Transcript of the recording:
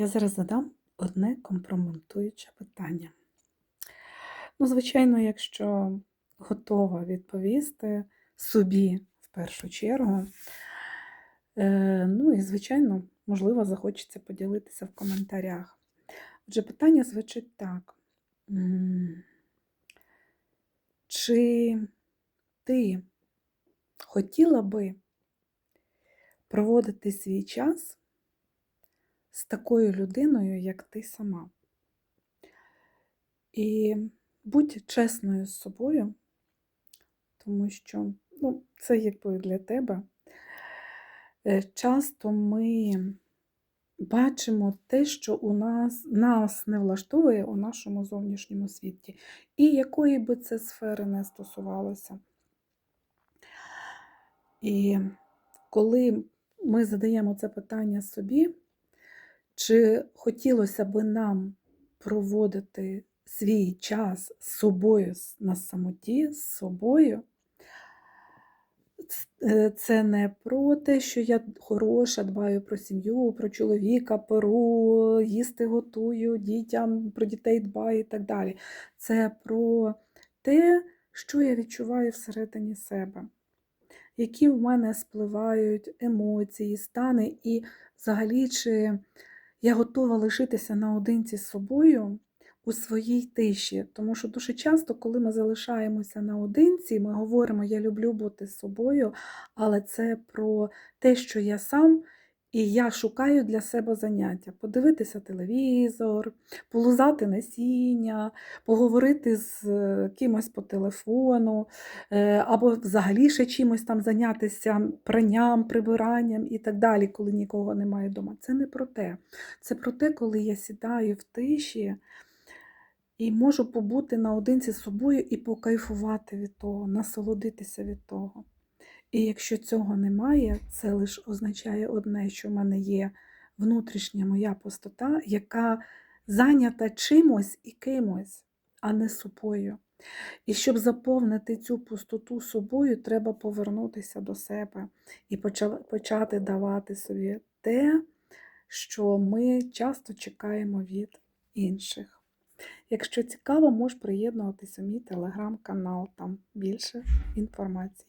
Я зараз задам одне компрометуюче питання. Ну, звичайно, якщо готова відповісти собі в першу чергу, е, ну і, звичайно, можливо, захочеться поділитися в коментарях. Отже, питання звучить так. Чи ти хотіла би проводити свій час з такою людиною, як ти сама? І будь чесною з собою, тому що ну, це якби для тебе. Е, Часто ми бачимо те, що у нас, нас не влаштовує у нашому зовнішньому світі, і якої би це сфери не стосувалося. І коли ми задаємо це питання собі, чи хотілося би нам проводити свій час з собою на самоті, з собою, е, це не про те, що я хороша, дбаю про сім'ю, про чоловіка, перу, їсти готую, дітям, про дітей дбаю і так далі. Це про те, що я відчуваю всередині себе які в мене спливають емоції, стани, і взагалі, чи я готова лишитися наодинці з собою у своїй тиші. Тому що дуже часто, коли ми залишаємося наодинці, ми говоримо, я люблю бути з собою, але це про те, що я сам. І я шукаю для себе заняття: подивитися телевізор, полузати насіння, поговорити з е, кимось по телефону, е, або взагалі ще чимось там зайнятися пранням, прибиранням і так далі, коли нікого немає вдома. Це не про те. Це про те, коли я сідаю в тиші і можу побути наодинці з собою і покайфувати від того, насолодитися від того. І якщо цього немає, це лише означає одне, що в мене є внутрішня моя пустота, яка зайнята чимось і кимось, а не собою. І щоб заповнити цю пустоту собою, треба повернутися до себе і почати давати собі те, що ми часто чекаємо від інших. Якщо цікаво, можеш приєднуватися у мій телеграм-канал, там більше інформації.